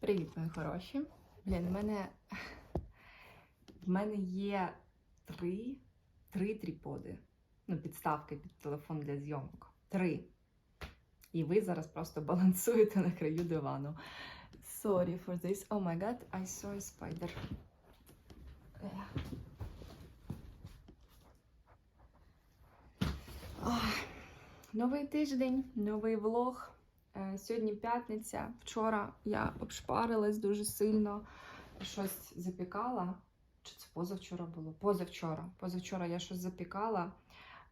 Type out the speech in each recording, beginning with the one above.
Привіт, мої хороші. Блін, в мене, в мене є три, три тріподи. Ну, підставки під телефон для зйомок. Три. І ви зараз просто балансуєте на краю дивану. Sorry for this. Oh my god, I saw a spider. Новий тиждень, новий влог. Е, Сьогодні п'ятниця. Вчора я обшпарилась дуже сильно. Щось запікала. Чи це позавчора було? Позавчора. Позавчора я щось запікала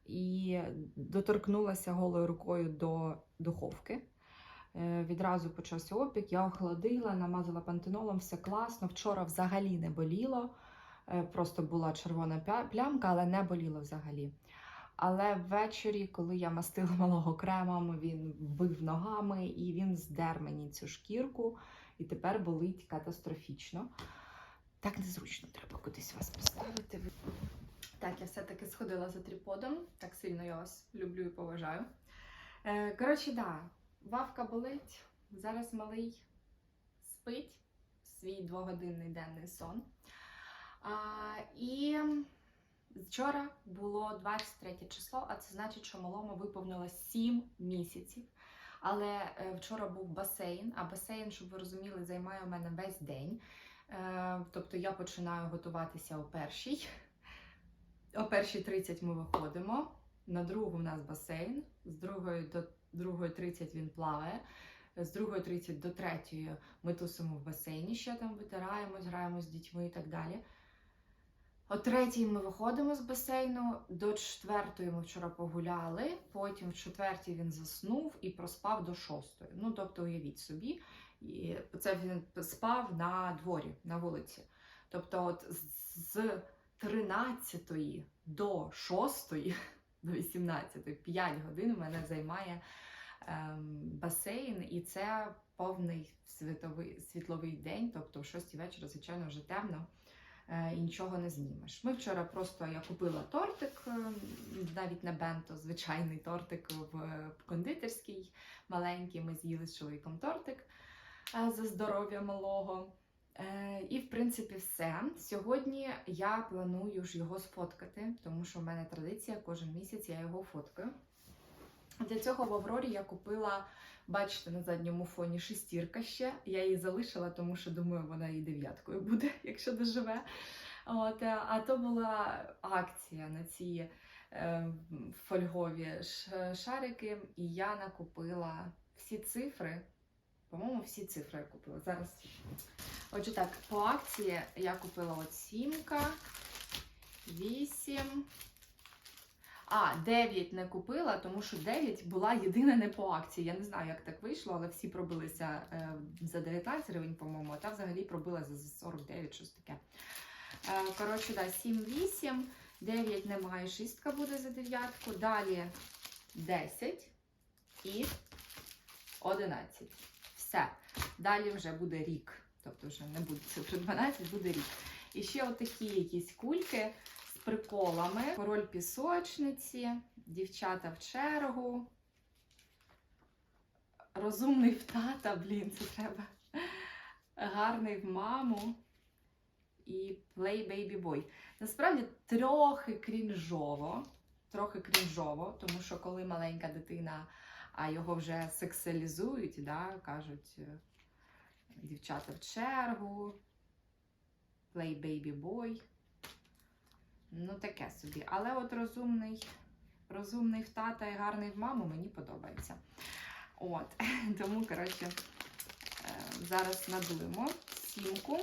і доторкнулася голою рукою до духовки. Е, Відразу почався опік, я охладила, намазала пантенолом, все класно. Вчора взагалі не боліло. Е, Просто була червона плямка, але не боліло взагалі. Але ввечері, коли я мастила малого кремом, він бив ногами і він здер мені цю шкірку, і тепер болить катастрофічно. Так незручно, треба кудись вас поставити. Так, я все-таки сходила за тріподом. Так сильно я вас люблю і поважаю. Е, коротше, да, вавка болить. Зараз малий спить свій двогодинний денний сон. А, і Вчора було 23 число, а це значить, що малому виповнилось 7 місяців. Але е, вчора був басейн, а басейн, щоб ви розуміли, займає у мене весь день. Е, тобто я починаю готуватися о першій. О першій 30 ми виходимо. На другу в нас басейн, з другої до другої 30 він плаває. З 2.30 до 3 ми тусимо в басейні, ще там витираємось, граємо з дітьми і так далі. О третій ми виходимо з басейну, до четвертої ми вчора погуляли, потім в четвертій він заснув і проспав до шостої. Ну, тобто, уявіть собі, і це він спав на дворі, на вулиці. Тобто, от з 13 до 6, до 18, 5 годин в мене займає ем, басейн, і це повний світовий, світловий день, тобто в 6 вечора, звичайно, вже темно і нічого не знімеш. Ми вчора просто я купила тортик, е, навіть не бенто, звичайний тортик в кондитерській маленький. Ми з'їли з чоловіком тортик е, за здоров'я малого. Е, І, в принципі, все. Сьогодні я планую ж його сфоткати, тому що в мене традиція кожен місяць я його фоткаю. Для цього в Аврорі я купила, бачите, на задньому фоні шестірка ще. Я її залишила, тому що думаю, вона і дев'яткою буде, якщо доживе. От, е, а то була акція на ці е, фольгові шарики, і я накупила всі цифри. По-моєму, всі цифри я купила. Зараз. Отже, так, по акції я купила от сімка, вісім. А, 9 не купила, тому що 9 була єдина не по акції. Я не знаю, як так вийшло, але всі пробилися е, за 19 гривень, по-моєму, а та взагалі пробила за 49, щось таке. Е, коротше, да, 7, 8, 9 немає, шістка буде за дев'ятку. Далі 10 і 11. Все. Далі вже буде рік. Тобто вже не буде цифри 12, буде рік. І ще отакі якісь кульки приколами. Король пісочниці, дівчата в чергу. Розумний в тата, блін, це треба. Гарний в маму. І Play Baby Boy. Насправді трохи крінжово. Трохи крінжово, тому що коли маленька дитина, а його вже сексуалізують, да, кажуть е, дівчата в чергу, Play Baby Boy. Ну, таке собі. Але от розумний, розумний в тата і гарний в маму мені подобається. От, тому, коротше, е, зараз надуємо сімку.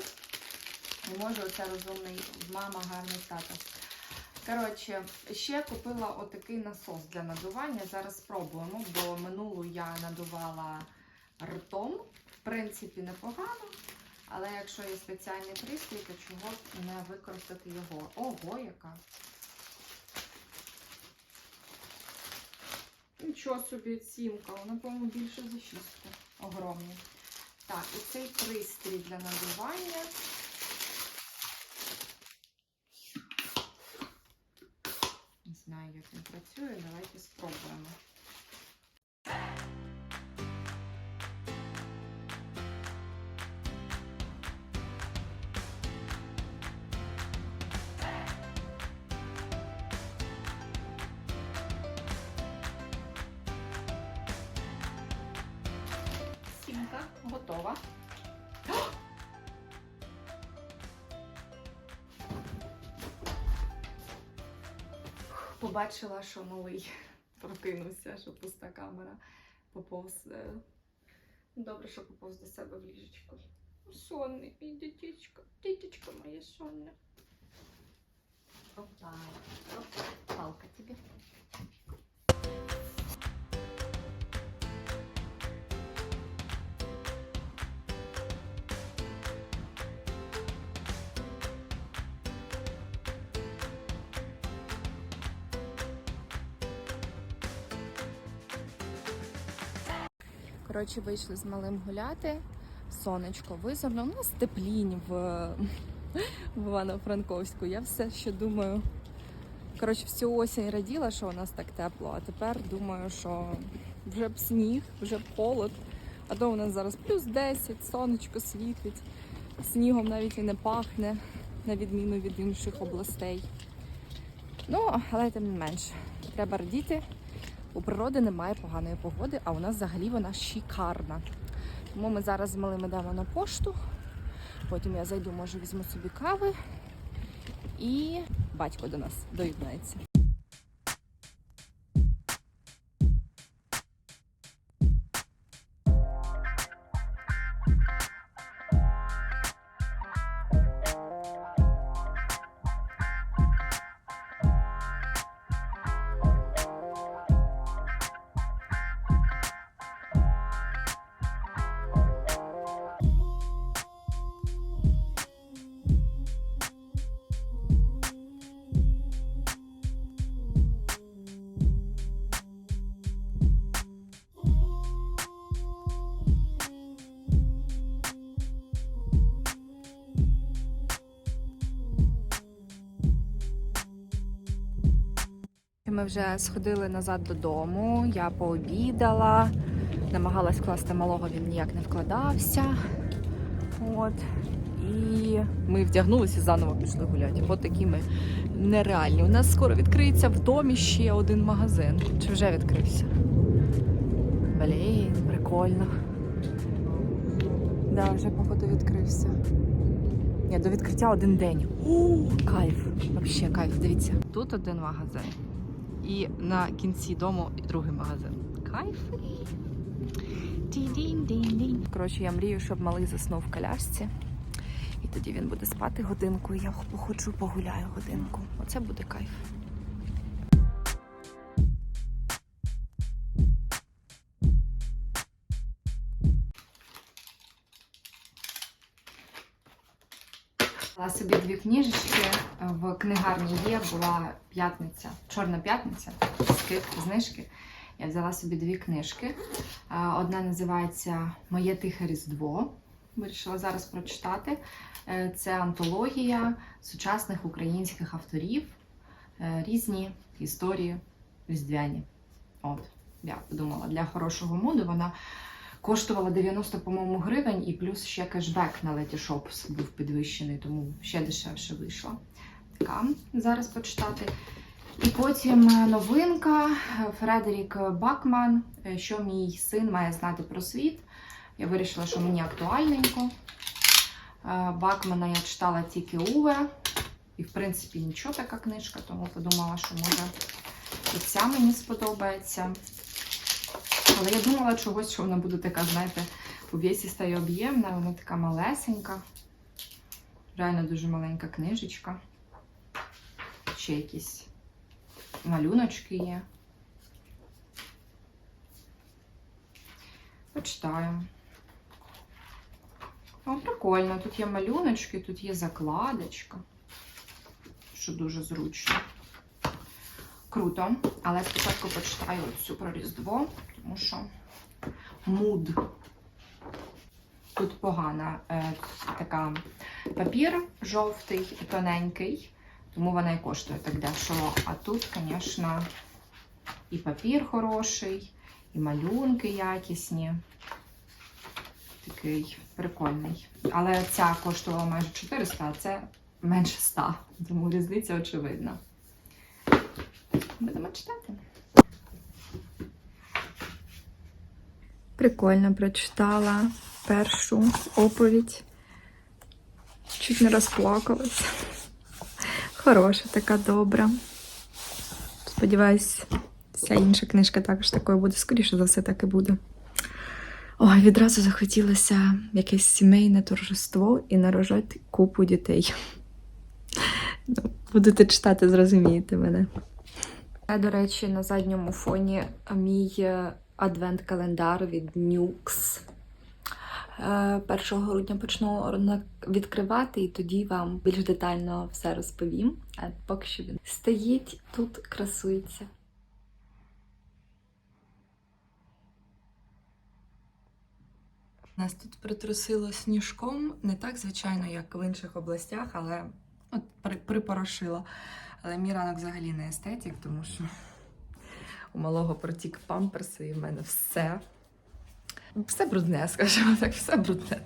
І може оце розумний мама, гарний тата. Коротше, ще купила отакий насос для надування. Зараз спробуємо, бо минулу я надувала ртом. В принципі, непогано. Але якщо є спеціальний пристрій, то чого б не використати його? Ого, яка! Нічого собі сімка, вона, по-моєму, більше за шістку. Огромні. Так, і цей пристрій для надування. Не знаю, як він працює, давайте спробуємо. Побачила, що малий прокинувся, що пуста камера поповз. е, Добре, що поповз до себе в ліжечко. Сонний, мій дитячко, дитячко моє сонне. Опа, опа, палка тобі. Коротше, вийшли з малим гуляти. Сонечко визирно. У нас теплінь в, в Івано-Франковську. Я все ще думаю. Коротше, всю осінь раділа, що у нас так тепло, а тепер думаю, що вже б сніг, вже б холод. А то у нас зараз плюс 10, сонечко світить, снігом навіть і не пахне, на відміну від інших областей. Ну, але тим не менш, треба радіти. У природи немає поганої погоди, а у нас взагалі вона шикарна. Тому ми зараз з малим дамо на пошту. Потім я зайду, може, візьму собі кави. І батько до нас доєднається. Ми вже сходили назад додому. Я пообідала, намагалась класти малого, він ніяк не вкладався. От. І ми вдягнулися і заново пішли гуляти. От такі ми нереальні. У нас скоро відкриється в домі ще один магазин. Чи вже відкрився? Блін, прикольно. Да, вже походу відкрився. Ні, до відкриття один день. У, кайф. Вообще кайф. Дивіться. Тут один магазин. І на кінці дому другий магазин. Кайф. Коротше, я мрію, щоб малий заснув в колясці. І тоді він буде спати годинку, і я походжу, погуляю годинку. Оце буде кайф. Взяла собі дві книжечки в книгарні є, була п'ятниця, чорна п'ятниця, знижки. Я взяла собі дві книжки. Е, Одна називається Моє тихе Різдво. Вирішила зараз прочитати. Е, Це антологія сучасних українських авторів, Е, різні історії різдвяні. От, я подумала, для хорошого моду вона коштувала 90, по-моєму, гривень, і плюс ще кешбек на Letyshops був підвищений, тому ще дешевше вийшла. Така зараз почитати. І потім е, новинка Фредерік Бакман, е, що мій син має знати про світ. Я вирішила, що мені актуальненько. Е, Бакмана я читала тільки Уве. І, в принципі, нічого така книжка, тому подумала, що може і ця мені сподобається. Але я думала чогось, що вона буде така, знаєте, увесіста і об'ємна, вона така малесенька. Реально дуже маленька книжечка. Ще якісь малюночки є. Почитаю. О, прикольно. Тут є малюночки, тут є закладочка, що дуже зручно. Круто. Але спочатку почитаю цю про Різдво, тому що муд. Тут погана е, така папір жовтий і тоненький, тому вона і коштує так дешево. А тут, звісно, і папір хороший, і малюнки якісні. Такий прикольний. Але ця коштувала майже 400, а це менше 100. Тому різниця очевидна. Будемо читати. Прикольно прочитала першу оповідь. Чуть не розплакалась. Хороша, така добра. Сподіваюсь, вся інша книжка також такою буде. Скоріше за все, так і буде. Ой, відразу захотілося якесь сімейне торжество і нарожати купу дітей. Ну, Будете читати, зрозумієте мене. Це, до речі, на задньому фоні мій е, адвент-календар від. Е, 1 грудня почну відкривати, і тоді вам більш детально все розповім. А поки що він стоїть тут, красується. Нас тут притрусило сніжком, не так, звичайно, як в інших областях, але от при- припорошило. Але мій ранок взагалі не естетик, тому що у малого протік памперси, і в мене все. Все брудне, скажімо так, все брудне.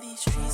These streets,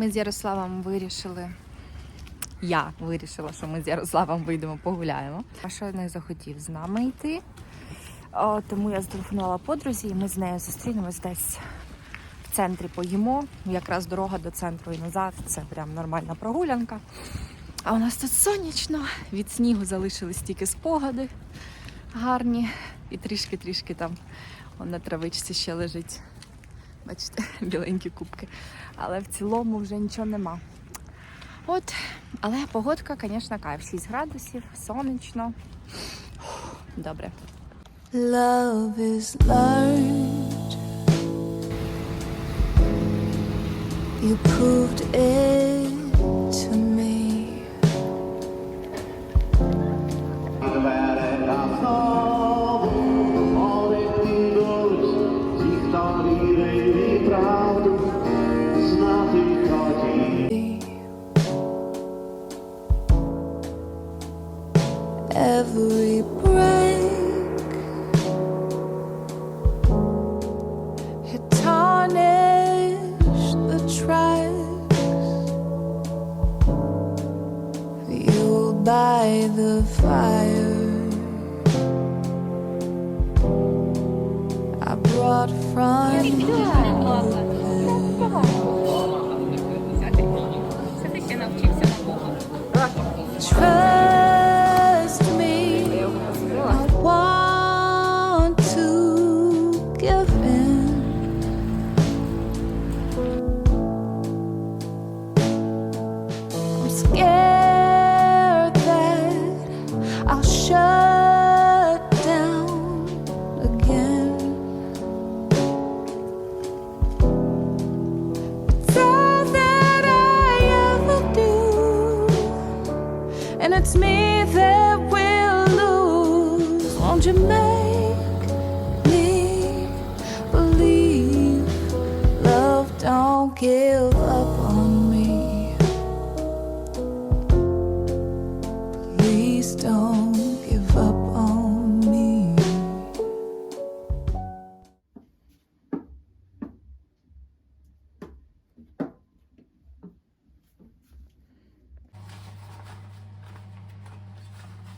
Ми з Ярославом вирішили. Я вирішила, що ми з Ярославом вийдемо погуляємо. А що не захотів з нами йти. О, тому я зателефонувала подрузі, і ми з нею зустрінемось десь в центрі поїмо. Якраз дорога до центру і назад. Це прям нормальна прогулянка. А у нас тут сонячно, від снігу залишились тільки спогади гарні. І трішки-трішки там на травичці ще лежить. Бачите, біленькі кубки. Але в цілому вже нічого нема. От, але погодка, звісно, кайф. 6 градусів, сонячно. Добре. Love is learned. You proved it to me.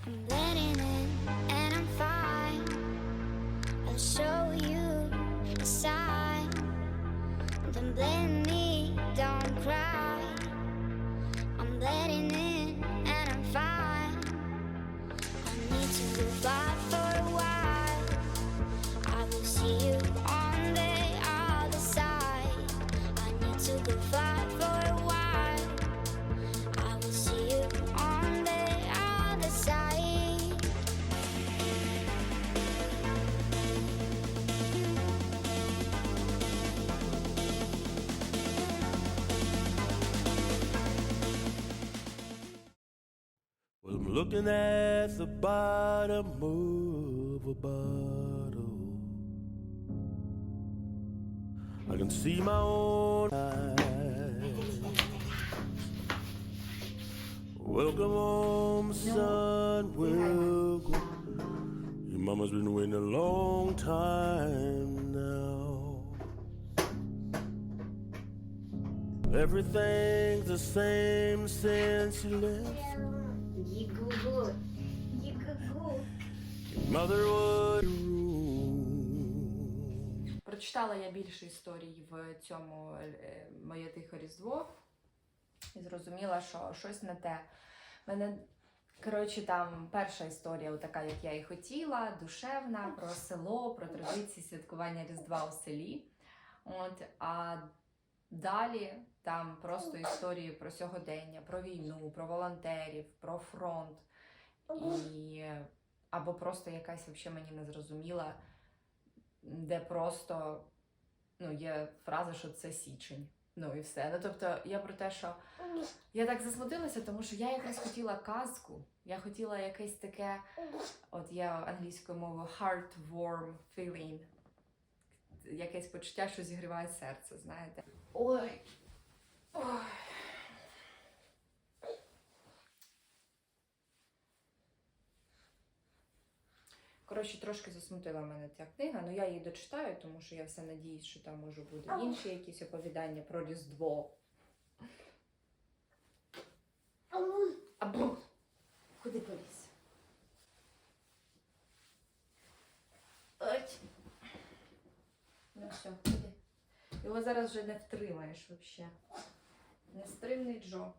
And then bottom of a bottle. I can see my own eyes. Welcome home, son. Welcome. Your mama's been waiting a long time now. Everything's the same since you left. Your mother was room. Прочитала я більше історій в цьому е, Моє тихе Різдво і зрозуміла, що щось не те. Мене, коротше, там перша історія, така, як я і хотіла, душевна, про село, про традиції святкування Різдва у селі. От, а далі там просто історії про сьогодення, про війну, про волонтерів, про фронт. І, або просто якась взагалі мені незрозуміла, де просто ну, є фраза, що це січень. Ну і все. Ну тобто я про те, що я так засмутилася, тому що я якраз хотіла казку. Я хотіла якесь таке, от я англійською мовою heartwarm feeling. Якесь почуття, що зігріває серце, знаєте. Ой. Ой. Коротше, трошки засмутила мене ця книга, але я її дочитаю, тому що я все надіюсь, що там може бути інші якісь оповідання про Різдво. Або куди поліз? Ну все, куди? Його зараз вже не втримаєш взагалі. Нестримний Джо.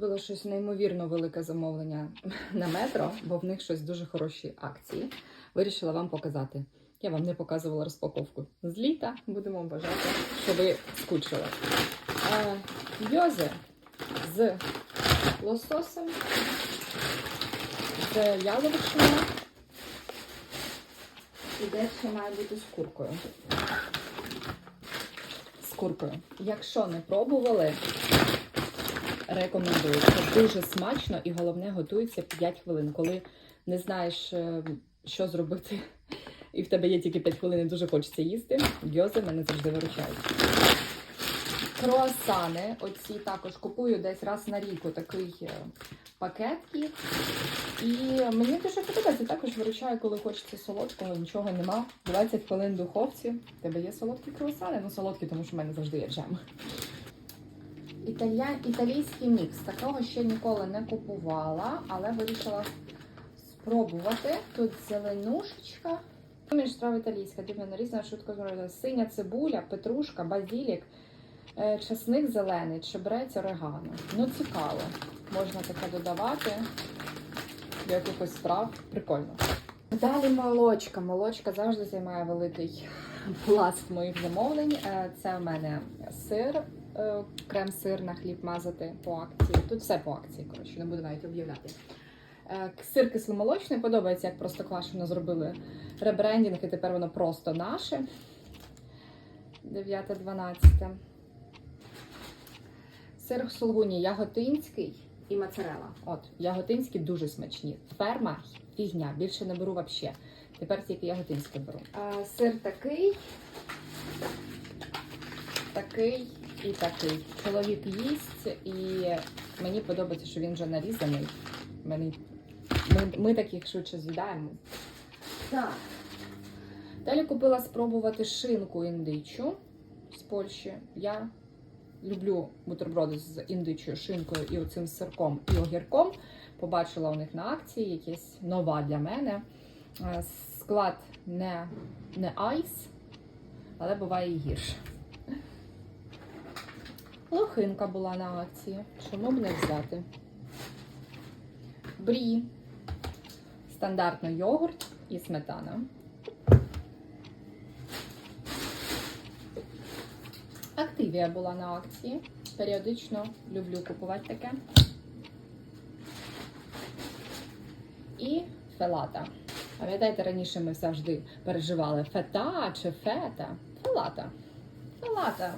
Зробила щось неймовірно велике замовлення на метро, бо в них щось дуже хороші акції. Вирішила вам показати. Я вам не показувала розпаковку з літа. Будемо бажати, що ви скучили. Е, Йози з лососем, з яловичиною. І дещо має бути з куркою. З куркою. Якщо не пробували, рекомендую. Це дуже смачно і головне готується 5 хвилин. Коли не знаєш, е, що зробити, і в тебе є тільки 5 хвилин, і дуже хочеться їсти. Гьози мене завжди виручають. Круасани, оці також купую десь раз на рік такий е, пакет. І мені дуже подобається. Також виручаю, коли хочеться солодкого, нічого нема. 20 хвилин в духовці. В тебе є солодкі круасани? Ну, солодкі, тому що в мене завжди є джем. Італія... Італійський мікс. Такого ще ніколи не купувала, але вирішила спробувати. Тут зеленушечка. Суміш страва італійська, дивно нарізана, швидко зробити. Синя цибуля, петрушка, базілік, е, чесник зелений, чебрець, орегано. Ну, цікаво. Можна таке додавати до якихось страв. Прикольно. Далі молочка. Молочка завжди займає великий пласт моїх замовлень. Е, Це в мене сир, крем-сир на хліб мазати по акції. Тут все по акції, коротше, не буду навіть об'являти. Е, Сир кисломолочний подобається, як просто квашено зробили ребрендінг, і тепер воно просто наше. 9-12. Сир сулгуні яготинський і моцарела. От, яготинські дуже смачні. Ферма фігня, більше не беру взагалі. Тепер тільки яготинське беру. А, сир такий, такий і такий. Чоловік їсть, і мені подобається, що він вже нарізаний. Мені, ми, ми таких швидше з'їдаємо. Так. Далі купила спробувати шинку індичу з Польщі. Я люблю бутерброди з індичою шинкою і оцим сирком і огірком. Побачила у них на акції якась нова для мене. Е, Склад не, не айс, але буває і гірше. Лохинка була на акції. Чому б не взяти? Брі. Стандартно йогурт і сметана. Активія була на акції. Періодично люблю купувати таке. І фелата. Пам'ятаєте, раніше ми завжди переживали фета чи фета. Фелата. Фелата.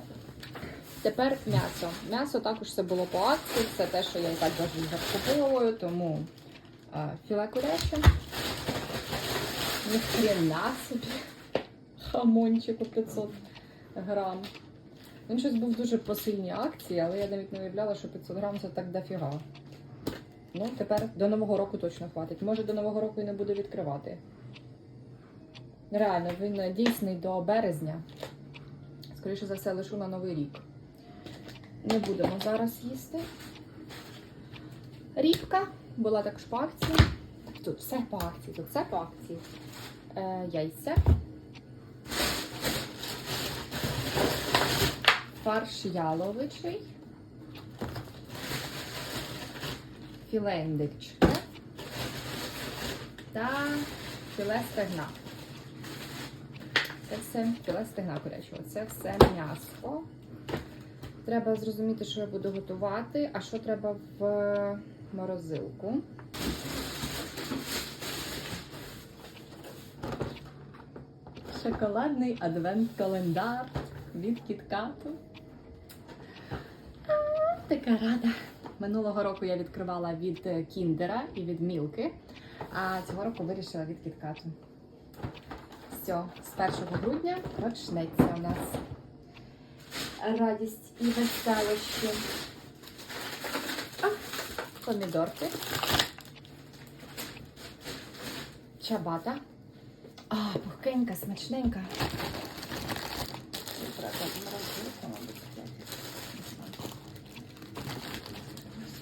Тепер м'ясо. М'ясо також все було по акції. Це те, що я і так завжди закуповую, тому е, філе куряче. Ні хрена собі. Хамончику 500 грам. Він щось був дуже по сильній акції, але я навіть не уявляла, що 500 грам це так дофіга. Ну, тепер до Нового року точно хватить. Може, до Нового року і не буду відкривати. Реально, він дійсний до березня. Скоріше за все, лишу на Новий рік. Не будемо зараз їсти. Рібка була також по акції. Тут все по акції, тут все по акції. Е, яйця. Фарш яловичий. Філе. Та філе стегна. Це все філе стегна курячого. Це все м'ясо. Треба зрозуміти, що я буду готувати, а що треба в морозилку. Шоколадний адвент-календар від кіткату. Така рада. Минулого року я відкривала від е, Кіндера і від Мілки, а цього року вирішила від кіткату. Все, з 1 грудня почнеться у нас радість і веселощі. А, помідорки. Чабата. А, пухкенька, смачненька.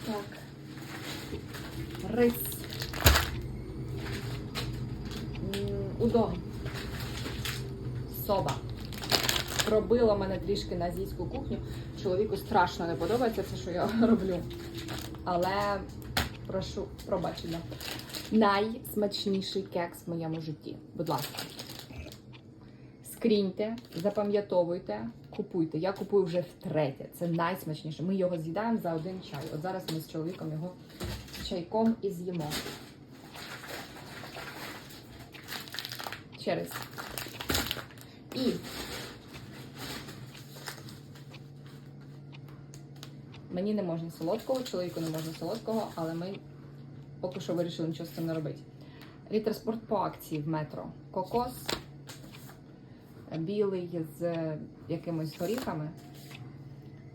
Так. Рис. Удон. Соба. Пробило мене трішки на азійську кухню. Чоловіку страшно не подобається це, що я роблю. Але прошу пробачення. Найсмачніший кекс в моєму житті. Будь ласка. Скріньте, запам'ятовуйте, купуйте. Я купую вже втретє. Це найсмачніше. Ми його з'їдаємо за один чай. От зараз ми з чоловіком його чайком і з'їмо. Ще раз. І мені не можна солодкого, чоловіку не можна солодкого, але ми поки що вирішили нічого з цим не робити. Літер спорт по акції в метро. Кокос білий з якимось горіхами,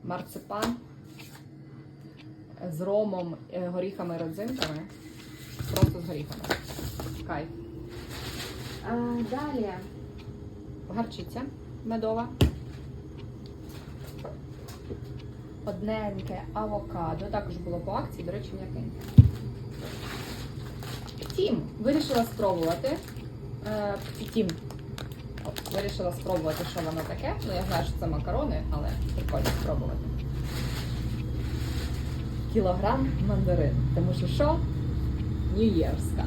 марципан з ромом, е, горіхами, родзинками. Просто з горіхами. Кайф. А, далі гарчиця медова. одненьке авокадо. Також було по акції, до речі, м'якеньке. Втім, вирішила спробувати. Е, втім, вирішила спробувати, що воно таке. Ну, я знаю, що це макарони, але прикольно спробувати. Кілограм мандарин. Тому що що? Нью-Єрська.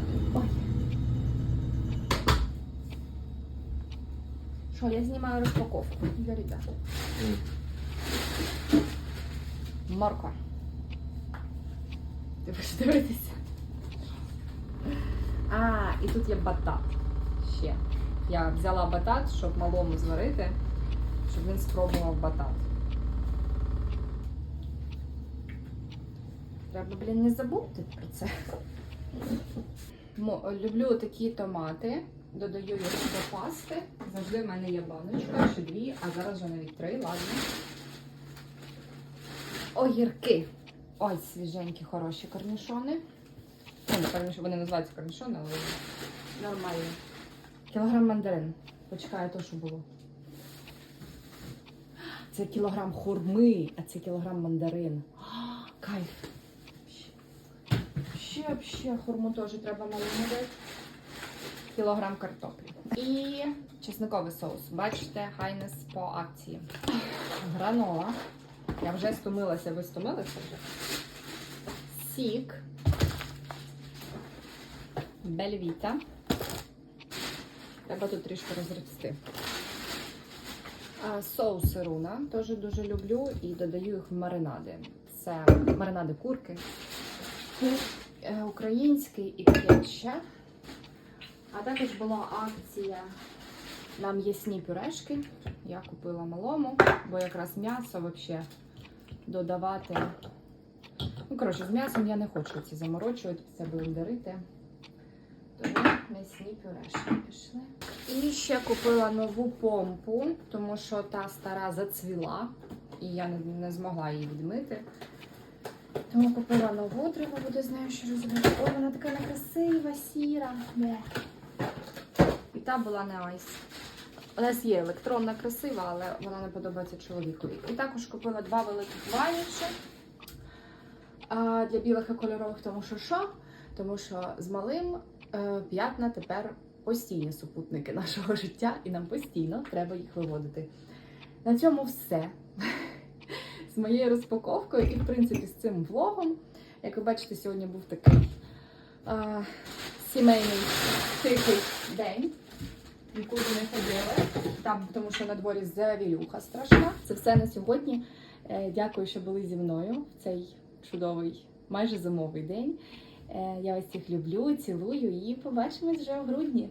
Що, я знімаю розпаковку для ребят. Морква. Ти будеш дивитися? А, і тут є батат. Ще. Я взяла батат, щоб малому зварити, щоб він спробував батат. Треба, блін, не забути про це. Люблю такі томати. Додаю їх до пасти. Завжди в мене є баночка, ще дві, а зараз вже навіть три, ладно. Огірки. Ой, свіженькі, хороші корнішони. Ну, не корнішони, вони називаються корнішони, але нормально. Кілограм мандарин. Почекаю то, що було. Це кілограм хурми, а це кілограм мандарин. Кайф. Ще, ще хурму теж треба малину дати. Кілограм картоплі. І чесниковий соус. Бачите, хайнес по акції. Гранола. Я вже стомилася, ви стомилися вже. Сік. Бельвіта. Треба тут трішки розрости. А, Соуси руна теж дуже люблю і додаю їх в маринади. Це маринади курки. Е, Український і кетча. А також була акція на м'ясні пюрешки. Я купила малому, бо якраз м'ясо взагалі додавати. Ну, коротше, з м'ясом я не хочу ці заморочувати, це блендерити. Тому м'ясні пюрешки пішли. І ще купила нову помпу, тому що та стара зацвіла, і я не, не змогла її відмити. Тому купила нову, треба буде з нею ще розібрати. Ой, вона така некрасива, сіра. Бе. І та була не айс. У нас є електронна красива, але вона не подобається чоловікові. І також купила два великих ванічі для білих і кольорових, тому що що? Тому що з малим е, п'ятна тепер постійні супутники нашого життя, і нам постійно треба їх виводити. На цьому все. З моєю розпаковкою і, в принципі, з цим влогом. Як ви бачите, сьогодні був такий а, сімейний тихий день. Нікуди не ходили, там, тому що на дворі завірюха страшна. Це все на сьогодні. Е, Дякую, що були зі мною в цей чудовий, майже зимовий день. Е, Я вас всіх люблю, цілую і побачимось вже в грудні.